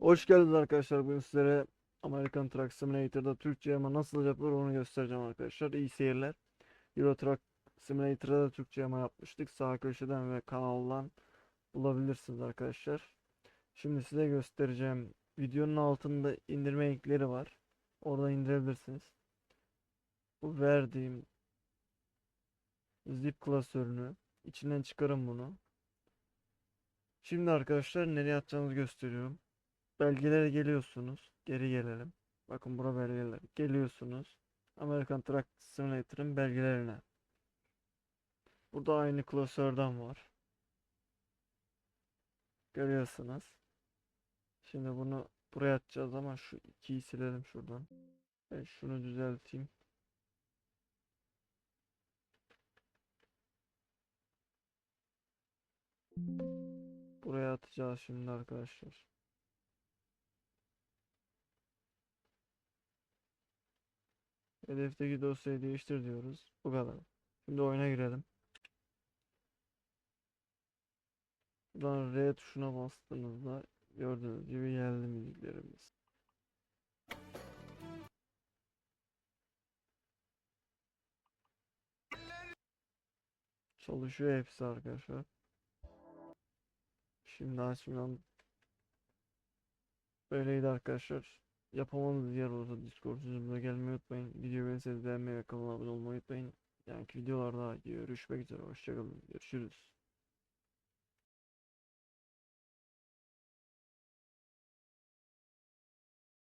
Hoş geldiniz arkadaşlar. Bugün sizlere American Truck Simulator'da Türkçe ama nasıl yapılır onu göstereceğim arkadaşlar. İyi seyirler. Euro Truck Simulator'da da Türkçe ama yapmıştık. Sağ köşeden ve kanaldan bulabilirsiniz arkadaşlar. Şimdi size göstereceğim. Videonun altında indirme linkleri var. Oradan indirebilirsiniz. Bu verdiğim zip klasörünü içinden çıkarın bunu. Şimdi arkadaşlar nereye atacağınızı gösteriyorum. Belgelere geliyorsunuz. Geri gelelim. Bakın bura belgeler. Geliyorsunuz. American Truck Simulator'ın belgelerine. Burada aynı klasörden var. Görüyorsunuz. Şimdi bunu buraya atacağız ama şu ikiyi silelim şuradan. Ben şunu düzelteyim. Buraya atacağız şimdi arkadaşlar. Hedefteki dosyayı değiştir diyoruz. Bu kadar. Şimdi oyuna girelim. Buradan R tuşuna bastığınızda gördüğünüz gibi geldi müziklerimiz. Çalışıyor hepsi arkadaşlar. Şimdi açmıyorum. Böyleydi arkadaşlar. Yapamadığınız yer olursa Discord sunucumuza gelmeyi unutmayın. Videoyu beğenirseniz beğenmeyi ve kanala abone olmayı unutmayın. Yani videolarda görüşmek üzere. Hoşçakalın. Görüşürüz.